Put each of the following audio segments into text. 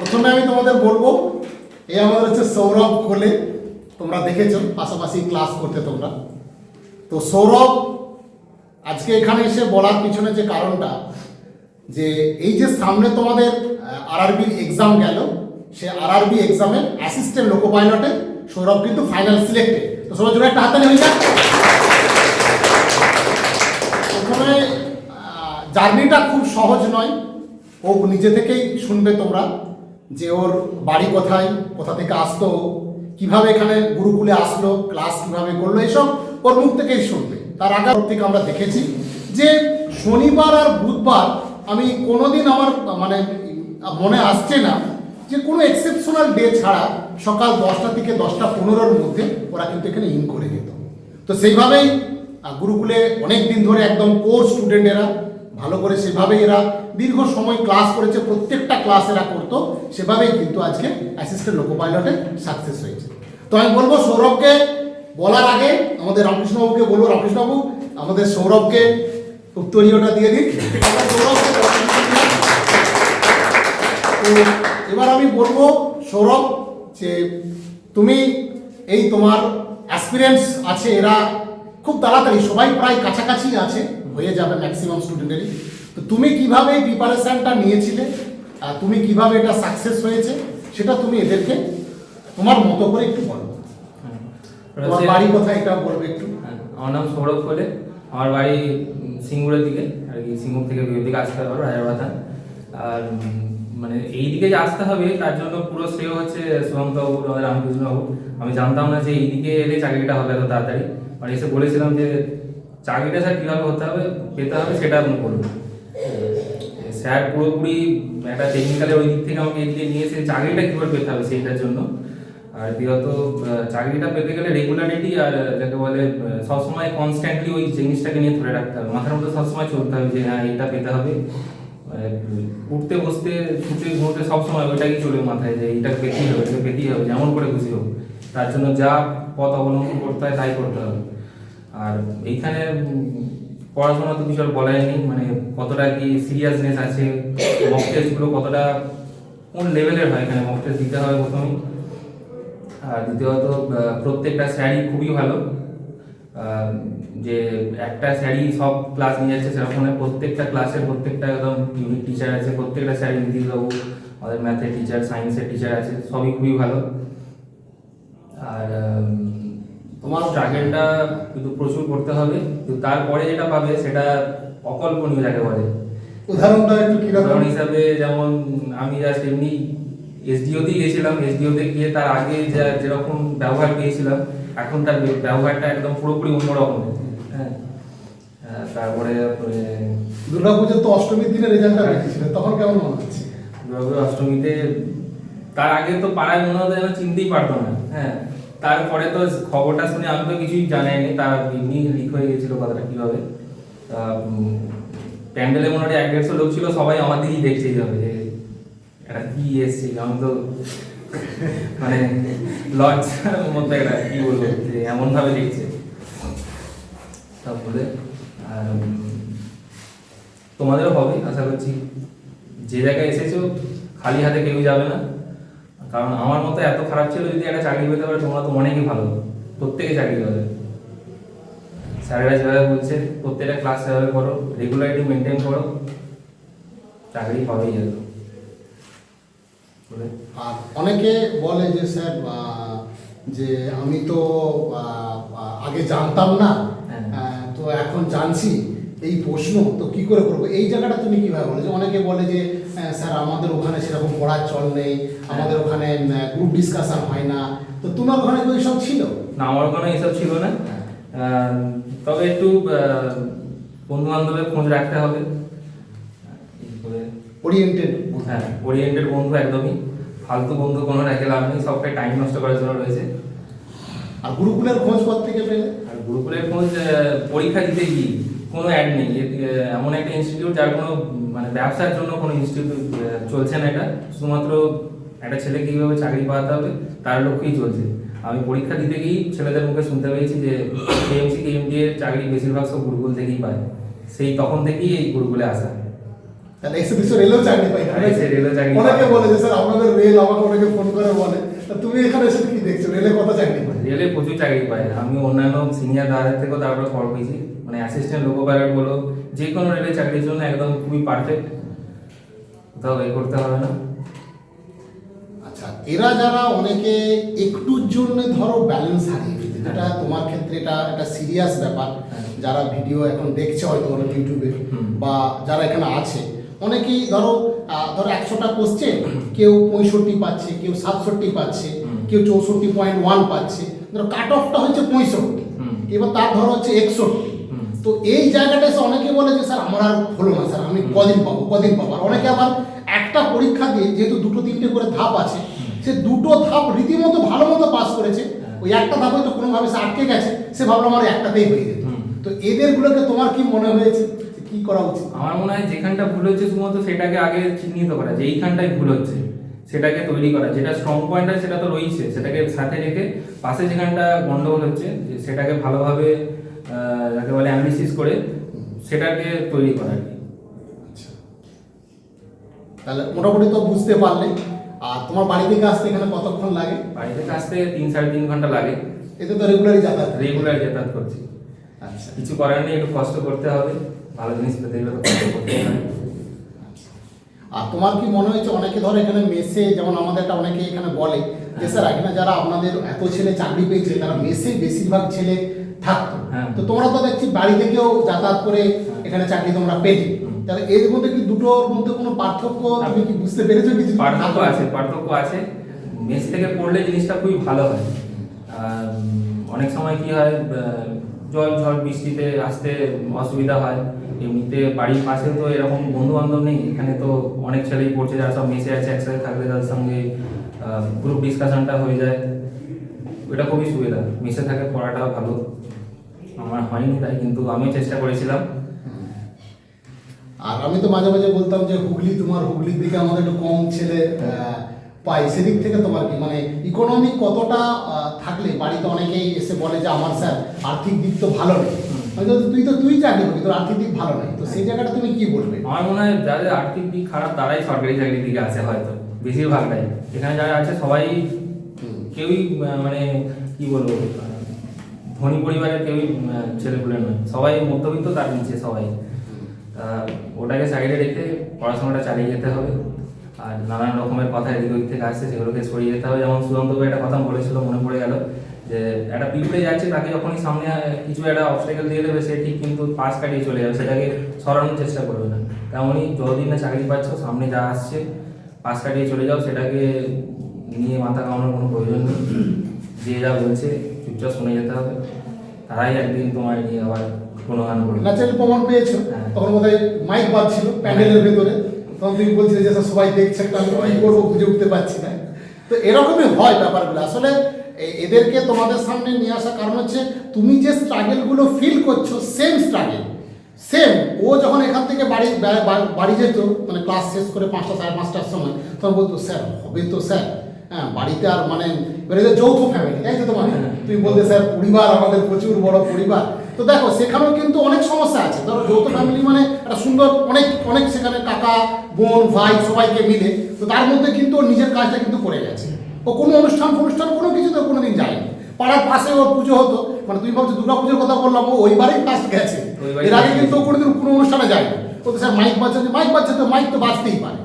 প্রথমে আমি তোমাদের বলব, এই আমাদের হচ্ছে সৌরভ কোলে। তোমরা দেখেছ, পাশাপাশি ক্লাস করতে তোমরা। তো সৌরভ, আজকে এখানে এসে বলার পিছনে যে কারণটা, যে এই যে সামনে তোমাদের আরআরবি এক্সাম গেল, সে আরআরবি এক্সামে অ্যাসিস্ট্যান্ট লোকো পাইলটে সৌরভ কিন্তু ফাইনাল সিলেক্টেড তো সবাই জোরে একটা হাতালি হয়ে প্রথমে জার্নিটা খুব সহজ নয়, ও নিজে থেকেই শুনবে তোমরা। যে ওর বাড়ি কোথায়, কোথা থেকে আসতো, কীভাবে এখানে গুরুকুলে আসলো, ক্লাস কীভাবে করল, এসব ওর মুখ থেকেই শুনবে। তার আগে থেকে আমরা দেখেছি যে শনিবার আর বুধবার আমি কোনোদিন আমার মানে মনে আসছে না যে কোনো এক্সেপশনাল ডে ছাড়া সকাল দশটা থেকে দশটা পনেরোর মধ্যে ওরা কিন্তু এখানে ইন করে যেত। তো সেইভাবেই গুরুকুলে অনেক দিন ধরে একদম কোর স্টুডেন্ট এরা, ভালো করে সেভাবেই এরা দীর্ঘ সময় ক্লাস করেছে, প্রত্যেকটা ক্লাস এরা করতো, সেভাবেই কিন্তু আজকে অ্যাসিস্ট্যান্ট লোকো পাইলটে সাকসেস হয়েছে। তো আমি বলব, সৌরভকে বলার আগে আমাদের রামকৃষ্ণবাবুকে বলব, রামকৃষ্ণবাবু, আমাদের সৌরভকে উত্তরীয়টা দিয়ে দিন। এবার আমি বলব, সৌরভ, যে তুমি এই তোমার অ্যাসপিরেন্টস আছে, এরা খুব তাড়াতাড়ি, সবাই প্রায় কাছাকাছি আছে, হয়ে যাবে ম্যাক্সিমাম স্টুডেন্টেরই তো তুমি কীভাবে এই প্রিপারেশনটা নিয়েছিলে? আর তুমি কীভাবে এটা সাকসেস হয়েছে সেটা তুমি এদেরকে তোমার মতো করে একটু বলো। তোমার বাড়ি কোথায় এটা বলবে একটু। হ্যাঁ, আমার নাম সৌরভ কোলে আমার বাড়ি সিঙ্গুরের দিকে আর কি সিঙ্গুর থেকে বিয়ের দিকে আসতে হবে হাজারবাথা আর মানে এই দিকে যে আসতে হবে তার জন্য পুরো শ্রেয় হচ্ছে আমাদের রামকৃষ্ণবাবু। আমি জানতাম না যে এই দিকে এলে চাকরিটা হবে এত তাড়াতাড়ি। মানে এসে বলেছিলাম যে চাকরিটা স্যার কীভাবে হতে হবে পেতে হবে সেটা আপনি বলুন স্যার পুরোপুরি একটা টেকনিক্যালের ওই দিক থেকে আমাকে নিয়ে এসে চাকরিটা কীভাবে পেতে হবে সেইটার জন্য? আর দ্বিতীয়ত চাকরিটা পেতে গেলে রেগুলারিটি আর যাকে বলে সবসময় কনস্ট্যান্টলি ওই জিনিসটাকে নিয়ে ধরে রাখতে হবে। মাথার মধ্যে সবসময় চলতে হবে যে হ্যাঁ এটা পেতে হবে। উঠতে, বসতে, ছুটে, ঘুরতে সবসময় ওইটাই চলবে মাথায় যে, এইটা পেতেই হবে এটা পেতেই হবে, যেমন করে খুশি হোক। তার জন্য যা পথ অবলম্বন করতে হয়, তাই করতে হবে। আর এইখানে পড়াশোনা তো কিছু আর বলাই নেই মানে কতটা কি সিরিয়াসনেস আছে মক টেস্টগুলো কতটা, কোন লেভেলের হয় এখানে? মক টেস্ট দিতে হবে প্রথমেই। আর দ্বিতীয়ত প্রত্যেকটা স্যারই খুবই ভালো। যে একটা স্যারই সব ক্লাস নিয়ে যাচ্ছে সেরকম প্রত্যেকটা ক্লাসের প্রত্যেকটা একদম ইউনিক টিচার আছে, প্রত্যেকটা স্যার নীতিশবাবু আমাদের ম্যাথের টিচার সায়েন্সের টিচার আছে, সবই খুবই ভালো। আর তোমার স্ট্রাগলটা কিন্তু প্রচুর করতে হবে কিন্তু তারপরে যেটা পাবে সেটা অকল্পনীয় যাকে বলে। উদাহরণটা একটু উদাহরণ হিসাবে যেমন আমি জাস্ট এমনি এসডিওতেই গেছিলাম এসডিওতে গিয়ে তার আগে যা যেরকম ব্যবহার পেয়েছিলাম এখন তার ব্যবহারটা একদম পুরোপুরি অন্যরকম। হ্যাঁ। তারপরে দুর্গাপুজোর তো অষ্টমীর দিনে রেজাল্টটা বেরিয়েছিল তখন কেমন মনে হচ্ছে? দুর্গাপুর অষ্টমীতে তার আগে তো পাড়ায় মনে হতো যেন চিনতেই পারতো না। হ্যাঁ। তারপরে তো খবরটা শুনে আমি তো কিছুই জানাইনি তার লিক হয়ে গেছিল কথাটা কীভাবে? প্যান্ডেলে মনে হয় এক দেড়শো লোক ছিল, সবাই আমার দিকেই দেখছে যাবে। যে এটা কি এসছে? আমি তো মানে লজ্জার মধ্যে একটা কি বলব, যে এমন ভাবে দেখছে তারপরে আর তোমাদেরও হবে, আশা করছি। যে জায়গায় এসেছ, খালি হাতে কেউ যাবে না। কারণ আমার মতো এত খারাপ ছিল যদি একটা চাকরি পেতে পারে তোমরা তো অনেকই ভালো। প্রত্যেকে চাকরি পাবে। স্যারেরা যেভাবে বলছে প্রত্যেকটা ক্লাস সেভাবে করো রেগুলারিটি মেনটেন করো চাকরি পাবেই যেত আর অনেকে বলে যে স্যার যে আমি তো আগে জানতাম না। হ্যাঁ। তো এখন জানছি। এই প্রশ্ন তো কি করে করব? এই জায়গাটা তুমি কীভাবে বলে? যে অনেকে বলে যে স্যার আমাদের ওখানে সেরকম পড়ার চল নেই আমাদের ওখানে গ্রুপ ডিসকাশন হয় না। তো তোমার ওখানে তো সব ছিল? না আমার কোনো এসব ছিল না। তবে একটু বন্ধু বান্ধবের খোঁজ রাখতে হবে। ওরিয়েন্টেড হ্যাঁ ওরিয়েন্টেড বন্ধু একদমই। ফালতু বন্ধু কোনো রেখে লাভ নেই সবটাই টাইম নষ্ট করার জন্য রয়েছে। আর গুরুকুলের খোঁজ পর থেকে পেলে? আর গুরুকুলের খোঁজ পরীক্ষা দিতে গিয়ে। কোনো অ্যাড নেই। এমন একটা ইনস্টিটিউট যার কোনো মানে ব্যবসার জন্য কোনো ইনস্টিটিউট চলছে না এটা। শুধুমাত্র একটা ছেলেকে কীভাবে চাকরি পাওয়াতে হবে তার লক্ষ্যেই চলছে। আমি পরীক্ষা দিতে গিয়েই ছেলেদের মুখে শুনতে পেয়েছি যে কেএমসি কেএমডি এর চাকরি বেশিরভাগ সব গুরুকুল থেকেই পায়। সেই তখন থেকেই এই গুরুকুলে আসা। তাহলে রেলেও চাকরি পাই। হ্যাঁ, চাকরি অনেকে বলে যে স্যার রেল আমাকে অনেকে ফোন করে বলে। তুমি এখানে এসে কি দেখছ? রেলে কত চাকরি? রেলে প্রচুর চাকরি পায়। আমি অন্যান্য সিনিয়র দাদাদের থেকেও তারপরে খবর পেয়েছি। মানে অ্যাসিস্ট্যান্ট লোকো পাইলট বলো যে কোনো রেলের চাকরির জন্য একদম খুবই পারফেক্ট কোথাও এ করতে হবে না। আচ্ছা এরা যারা অনেকে একটুর জন্য ধরো ব্যালেন্স হারিয়ে ফেলে যেটা তোমার ক্ষেত্রে এটা একটা সিরিয়াস ব্যাপার। হ্যাঁ। যারা ভিডিও এখন দেখছে হয়তো ইউটিউবে বা যারা এখানে আছে অনেকেই ধরো ধরো একশোটা কোশ্চেন কেউ পঁয়ষট্টি পাচ্ছে কেউ সাতষট্টি পাচ্ছে কেউ চৌষট্টি পয়েন্ট ওয়ান পাচ্ছে। ধরো কাট অফটা হচ্ছে পঁয়ষট্টি। এবার তার ধরো হচ্ছে একষট্টি। তো এই জায়গাটা এসে অনেকে বলে যে স্যার আমার আর হলো না স্যার আমি কদিন পাবো কদিন পাবো। আর অনেকে আবার একটা পরীক্ষা দিয়ে যেহেতু দুটো তিনটে করে ধাপ আছে সে দুটো ধাপ রীতিমতো ভালো মতো পাস করেছে। হ্যাঁ। ওই একটা ধাপ হয়তো কোনোভাবে সে আটকে গেছে সে ভাবলো আমার একটাতেই হয়ে যেত তো এদেরগুলোকে তোমার কি মনে হয়েছে কি করা উচিত? আমার মনে হয় যেখানটা ভুল হচ্ছে শুধুমাত্র সেটাকে আগে চিহ্নিত করা যে এইখানটাই ভুল হচ্ছে। সেটাকে তৈরি করা যেটা স্ট্রং পয়েন্ট আছে সেটা তো রয়েছে সেটাকে সাথে রেখে পাশে যেখানটা গন্ডগোল হচ্ছে যে সেটাকে ভালোভাবে যাকে বলে অ্যানালিসিস করে সেটাকে তৈরি করা আর কি। আচ্ছা। তাহলে মোটামুটি তো বুঝতে পারলে। আর তোমার বাড়ি থেকে আসতে এখানে কতক্ষণ লাগে? বাড়ি থেকে আসতে তিন সাড়ে তিন ঘণ্টা লাগে। এতে তো রেগুলারই যাতায়াত রেগুলার যাতায়াত করছি। আচ্ছা। কিছু করার নেই একটু কষ্ট করতে হবে। ভালো জিনিস পেতে গেলে তো কষ্ট করতে হবে আর তোমার কি মনে হয়েছে? অনেকে ধরো এখানে মেসে যেমন আমাদের একটা অনেকে এখানে বলে যে স্যার এখানে যারা আপনাদের এত ছেলে চাকরি পেয়েছে তারা মেসে বেশিরভাগ ছেলে থাকতো। হ্যাঁ। তো তোমরা তো দেখছি বাড়ি থেকেও যাতায়াত করে এখানে চাকরি তোমরা পেলে। তাহলে এর মধ্যে কি দুটোর মধ্যে কোনো পার্থক্য তুমি কি বুঝতে পেরেছ কিছু? পার্থক্য আছে পার্থক্য আছে। মেস থেকে পড়লে জিনিসটা খুবই ভালো হয়। আর অনেক সময় কি হয় জল, ঝড়, বৃষ্টিতে আসতে অসুবিধা হয়। এমনিতে বাড়ির পাশে তো এরকম বন্ধু বান্ধব নেই। এখানে তো অনেক ছেলেই পড়ছে যারা সব মেসে আছে, একসাথে থাকলে তাদের সঙ্গে গ্রুপ ডিসকাশনটা হয়ে যায়। ওটা খুবই সুবিধা। মেসে থাকে পড়াটাও ভালো। আমার হয়নি তাই, কিন্তু আমি চেষ্টা করেছিলাম। আর আমি তো মাঝে মাঝে বলতাম যে হুগলি, তোমার হুগলির দিকে আমাদের একটু কম ছেলে পাই সেদিক থেকে তোমার কি? মানে ইকোনমি কতটা থাকলে? বাড়িতে অনেকেই এসে বলে যে আমার স্যার আর্থিক দিক তো ভালো নেই। তুই তো তুই চাকরি করবি তোর আর্থিক দিক ভালো নেই। তো সেই জায়গাটা তুমি কি বলবে? আমার মনে হয় যাদের আর্থিক দিক খারাপ তারাই সরকারি চাকরির দিকে আসে হয়তো। বেশিরভাগটাই এখানে যারা আছে সবাই কেউই মানে কি বলব? ধনী পরিবারের কেউই ছেলেপুলে নয়। সবাই মধ্যবিত্ত তার নিচে সবাই। ওটাকে সাইডে রেখে পড়াশোনাটা চালিয়ে যেতে হবে। আর নানান রকমের কথা এদিক ওদিক থেকে আসছে সেগুলোকে সরিয়ে যেতে হবে। যেমন সুদন্ত ভাই একটা কথা বলেছিল মনে পড়ে গেল যে একটা পিঁপড়ে যাচ্ছে তাকে যখনই সামনে কিছু একটা অবস্টাকেল দিয়ে দেবে সে ঠিক কিন্তু পাশ কাটিয়ে চলে যাবে সেটাকে সরানোর চেষ্টা করবে না। তেমনই যতদিন না চাকরি পাচ্ছ সামনে যা আসছে পাশ কাটিয়ে চলে যাও সেটাকে নিয়ে মাথা কামানোর কোনো প্রয়োজন নেই। যে যা বলছে চুপচাপ শুনে যেতে হবে। তারাই একদিন তোমার নিয়ে আবার কোনো গান করবে। ন্যাচারাল প্রমাণ পেয়েছ। হ্যাঁ। তখন বোধহয় মাইক বাজছিল প্যান্ডেলের ভেতরে। তখন তুমি বলছিলে যে সবাই দেখছে একটা আমি কি করব বুঝে উঠতে পারছি না। তো এরকমই হয় ব্যাপারগুলো। আসলে এদেরকে তোমাদের সামনে নিয়ে আসার কারণ হচ্ছে তুমি যে স্ট্রাগেলগুলো ফিল করছ সেম স্ট্রাগেল সেম ও যখন এখান থেকে বাড়ি বাড়ি যেত মানে ক্লাস শেষ করে পাঁচটা সাড়ে পাঁচটার সময় তখন বলতো স্যার হবে তো স্যার। হ্যাঁ বাড়িতে আর মানে এবারে যৌথ ফ্যামিলি তাই তো তোমার? হ্যাঁ। তুমি বলতে স্যার পরিবার আমাদের প্রচুর বড় পরিবার। তো দেখো সেখানেও কিন্তু অনেক সমস্যা আছে। ধরো যৌথ ফ্যামিলি মানে একটা সুন্দর অনেক অনেক সেখানে কাকা বোন ভাই সবাইকে মিলে। তো তার মধ্যে কিন্তু ওর নিজের কাজটা কিন্তু করে গেছে। ও কোনো অনুষ্ঠান ফনুষ্ঠান কোনো কিছুতে কোনোদিন যায়নি। পাড়ার পাশে ওর পুজো হতো। মানে তুমি ভাবছ দুর্গা পুজোর কথা বললাম ও ওই বাড়িই ফার্স্ট গেছে। এর আগে কিন্তু কোনোদিন কোনো অনুষ্ঠানে যায়নি। ও তো স্যার মাইক বাজছে মাইক বাজছে তো মাইক তো বাজতেই পারে।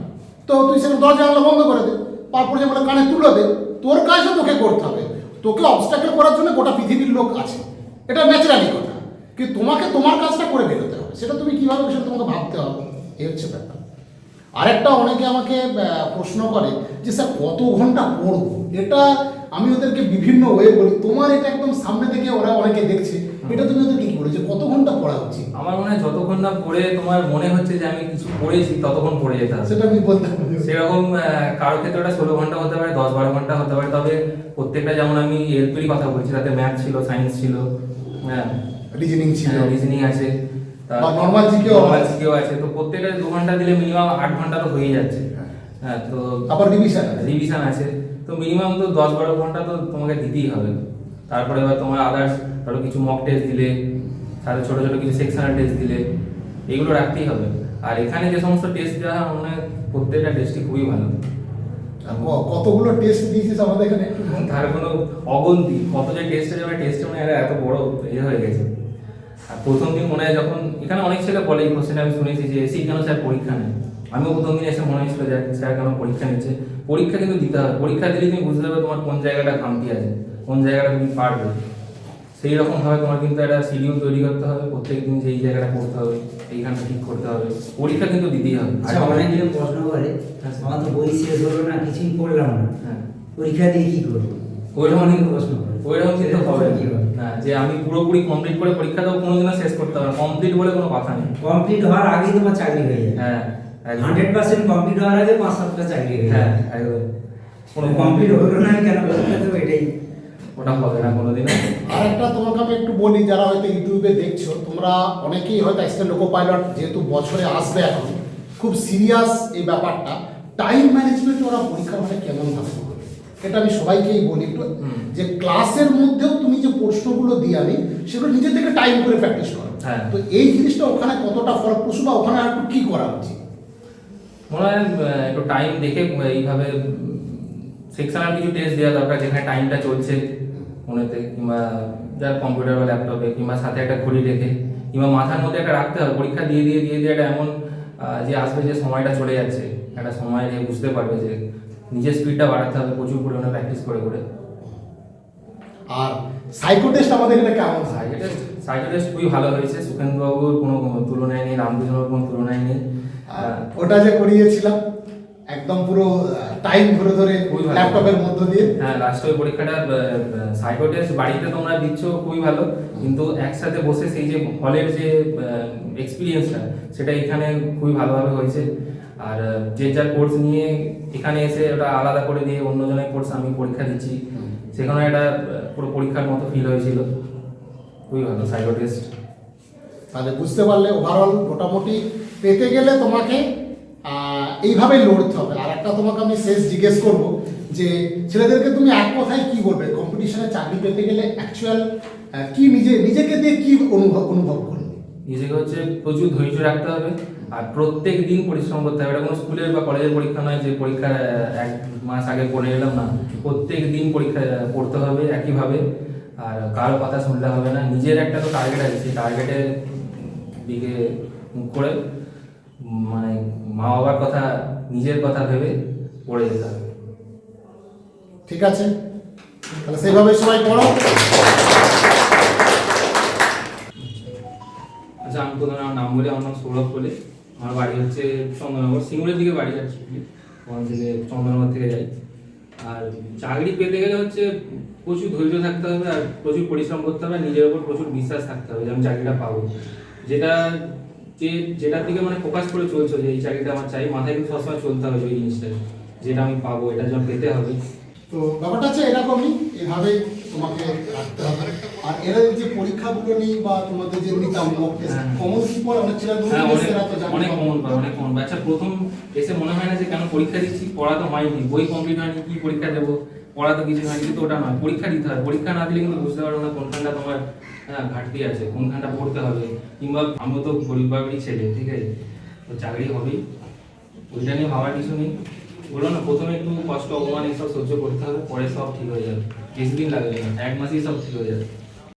তো তুই সেখানে দরজা জানলা বন্ধ করে দে। তারপরে যে কানে তুলে দে তোর কাজও তোকে করতে হবে। তোকে অবস্ট্যাকেল করার জন্য গোটা পৃথিবীর লোক আছে। এটা ন্যাচারালি কথা। কিন্তু তোমাকে তোমার কাজটা করে বেরোতে হবে? সেটা তুমি কীভাবে সেটা তোমাকে ভাবতে হবে? এই হচ্ছে ব্যাপার। আরেকটা অনেকে আমাকে প্রশ্ন করে যে স্যার কত ঘণ্টা পড়ব? এটা আমি ওদেরকে বিভিন্ন ওয়ে বলি। তোমার এটা একদম সামনে থেকে ওরা অনেকে দেখছে। এটা তুমি ওদেরকে কি বলো যে কত ঘণ্টা পড়া উচিত? আমার মনে হয় যতক্ষণ না পড়ে তোমার মনে হচ্ছে যে আমি কিছু পড়েছি ততক্ষণ পড়ে যেতে হবে। সেটা আমি বলতাম। সেরকম কারও ক্ষেত্রে ওটা ষোলো ঘণ্টা হতে পারে দশ বারো ঘণ্টা হতে পারে। তবে প্রত্যেকটা যেমন আমি এলপির কথা বলছি তাতে ম্যাথ ছিল সায়েন্স ছিল হ্যাঁ। রিজনিং ছিল। রিজনিং আছে। বা normal GK ও নর্মাল আছে। জিকেও আছে। তো প্রত্যেকটা দু ঘণ্টা দিলে মিনিমাম আট ঘণ্টা তো হয়ে যাচ্ছে। হ্যাঁ। তো আবার রিভিশন রিভিশন আছে। তো মিনিমাম তো দশ বারো ঘণ্টা তো তোমাকে দিতেই হবে। তারপরে এবার তোমার আদার্স ধরো কিছু মক টেস্ট দিলে সাথে ছোটো ছোটো কিছু সেকশনাল টেস্ট দিলে এগুলো রাখতেই হবে। আর এখানে যে সমস্ত টেস্ট দেওয়া হয় মনে হয় প্রত্যেকটা টেস্টই খুবই ভালো। কতগুলো টেস্ট দিয়েছিস আমাদের এখানে? তার কোনো অগন্তি। কত যে টেস্টে যাবে টেস্টে মানে এত বড় ইয়ে হয়ে গেছে। আর প্রথম দিন মনে হয় যখন এখানে অনেক ছেলে বলে এই কোশ্চেন আমি শুনেছি যে এসি কেন স্যার পরীক্ষা নেয় আমিও প্রথম দিন এসে মনে হয়েছিল যে স্যার কেন পরীক্ষা নিচ্ছে? পরীক্ষা কিন্তু দিতে হবে। পরীক্ষা দিলে তুমি বুঝতে পারবে তোমার কোন জায়গাটা খামতি আছে কোন জায়গাটা তুমি পারবে। সেই রকম ভাবে তোমার কিন্তু একটা শিডিউল তৈরি করতে হবে। প্রত্যেক দিন যে এই জায়গাটা করতে হবে এইখানটা ঠিক করতে হবে। পরীক্ষা কিন্তু দিতেই হবে। আচ্ছা অনেকজন প্রশ্ন করে হ্যাঁ, আমার তো বই শেষ হলো না কিছুই পড়লাম না। হ্যাঁ। পরীক্ষা দিয়ে কি করব? ওইরকম অনেক প্রশ্ন করে। ওইরকম কিন্তু হবে? না যে আমি পুরোপুরি কমপ্লিট করে পরীক্ষা দেবো কোনোদিনও শেষ করতে হবে কমপ্লিট বলে কোনো কথা নেই। কমপ্লিট হওয়ার আগেই তোমার চাকরি হয়ে যায় হ্যাঁ হান্ড্রেড পার্সেন্ট কমপ্লিট হওয়ার আগে পাঁচ সাতটা চাকরি হয়ে হ্যাঁ যায় কোনো কমপ্লিট হলো না কেন? দেবো এটাই। ওটা হবে না কোনোদিনও। আর একটা তোমাকে আমি একটু বলি যারা হয়তো ইউটিউবে দেখছ তোমরা অনেকেই হয়তো অ্যাক্সিডেন্ট লোকো পাইলট যেহেতু বছরে আসবে এখন খুব সিরিয়াস এই ব্যাপারটা। টাইম ম্যানেজমেন্ট ওরা পরীক্ষার মানে কেমন ভাবে? করবে এটা আমি সবাইকেই বলি একটু যে ক্লাসের মধ্যেও তুমি যে প্রশ্নগুলো দিয়ে আমি সেগুলো নিজে থেকে টাইম করে প্র্যাকটিস করো। হ্যাঁ। তো এই জিনিসটা ওখানে কতটা ফলপ্রসূ বা ওখানে আর একটু কি করা উচিত? মনে হয় একটু টাইম দেখে এইভাবে সেকশনাল কিছু টেস্ট দেওয়া দরকার যেখানে টাইমটা চলছে ফোনেতে কিংবা যার কম্পিউটার বা ল্যাপটপে কিংবা সাথে একটা ঘড়ি রেখে কিংবা মাথার মধ্যে একটা রাখতে হবে। পরীক্ষা দিয়ে দিয়ে দিয়ে দিয়ে একটা এমন যে আসবে যে সময়টা চলে যাচ্ছে। একটা সময় নিয়ে বুঝতে পারবে যে নিজের স্পিডটা বাড়াতে হবে প্রচুর পরিমাণে প্র্যাকটিস করে করে। আর সাইকো টেস্ট আমাদের এখানে কেমন? সাইকেল টেস্ট সাইকো টেস্ট খুবই ভালো হয়েছে। সুখেন্দ্র বাবুর কোনো তুলনায় নেই রামকৃষ্ণর কোনো তুলনায় নেই। ওটা যে করিয়েছিলাম একদম পুরো টাইম ধরে ধরে ল্যাপটপের মধ্য দিয়ে। হ্যাঁ লাস্ট ওই পরীক্ষাটা সাইকো টেস্ট বাড়িতে তোমরা দিচ্ছ খুবই ভালো। কিন্তু একসাথে বসে সেই যে হলের যে এক্সপিরিয়েন্সটা সেটা এখানে খুবই ভালোভাবে হয়েছে। আর যে যার কোর্স নিয়ে এখানে এসে ওটা আলাদা করে দিয়ে অন্যজনের কোর্স আমি পরীক্ষা দিচ্ছি। সেখানে একটা আহ, পুরো পরীক্ষার মতো ফিল হয়েছিল। খুবই ভালো সাইকো টেস্ট তাহলে বুঝতে পারলে ওভারঅল মোটামুটি পেতে গেলে তোমাকে এইভাবে লড়তে হবে। আর একটা তোমাকে আমি শেষ জিজ্ঞেস করব যে ছেলেদেরকে তুমি এক কথায় কি বলবে? কম্পিটিশনে চাকরি পেতে গেলে অ্যাকচুয়াল কি নিজে নিজেকে দিয়ে কি অনুভব অনুভব করবে? নিজেকে হচ্ছে প্রচুর ধৈর্য রাখতে হবে। আর প্রত্যেক দিন পরিশ্রম করতে হবে। এটা কোনো স্কুলের বা কলেজের পরীক্ষা নয় যে পরীক্ষা এক মাস আগে পড়ে এলাম না। প্রত্যেক দিন পরীক্ষা পড়তে হবে একইভাবে। আর কারও কথা শুনলে হবে না। নিজের একটা তো টার্গেট আছে। সেই টার্গেটের দিকে মুখ করে মানে মা বাবার কথা, নিজের কথা ভেবে পড়ে যেতে হবে। ঠিক আছে? তাহলে সেইভাবে সবাই পড়ো। আচ্ছা আমি প্রথমে আমার নাম বলে, আমার নাম সৌরভ বলে। আমার বাড়ি হচ্ছে চন্দননগর, সিঙ্গুরের দিকে বাড়ি যাচ্ছে। ওখান থেকে চন্দননগর থেকে যাই। আর চাকরি পেতে গেলে হচ্ছে প্রচুর ধৈর্য থাকতে হবে আর প্রচুর পরিশ্রম করতে হবে নিজের উপর প্রচুর বিশ্বাস থাকতে হবে যে আমি চাকরিটা পাবো। যেটা যে, যেটার দিকে মানে ফোকাস করে চলছো যে এই চাকরিটা আমার চাই, মাথায় কিন্তু সবসময় চলতে হবে ওই জিনিসটা, যেটা আমি পাবো, এটা যেন পেতে হবে। তো ব্যাপারটা হচ্ছে এরকমই, এভাবে তোমাকে রাখতে হবে। আর এরা যে পরীক্ষাগুলো নিই বা তোমাদের যে নিতাম মক টেস্ট। কমন কি পড়ে অনেক দূর হ্যাঁ অনেক তো জানে। অনেক কমন পায় অনেক কমন পায় আচ্ছা প্রথম এসে মনে হয় না যে কেন পরীক্ষা দিচ্ছি? পড়া তো হয়নি। বই কমপ্লিট হয়নি কি পরীক্ষা দেবো? পড়া তো কিছু হয়নি কিন্তু ওটা নয়। পরীক্ষা দিতে হয়। পরীক্ষা না দিলে কিন্তু বুঝতে পারব না কোনখানটা তোমার হ্যাঁ, ঘাটতি আছে কোনখানটা পড়তে হবে। কিংবা আমিও তো গরিব বাড়ির ছেলে ঠিক আছে? তো চাকরি হবেই। ওইটা নিয়ে ভাবার কিছু নেই। বলল না প্রথমে একটু কষ্ট অপমান এসব সহ্য করতে হবে পরে সব ঠিক হয়ে যাবে। বেশি দিন লাগবে না। এক মাসেই সব ঠিক হয়ে যাবে।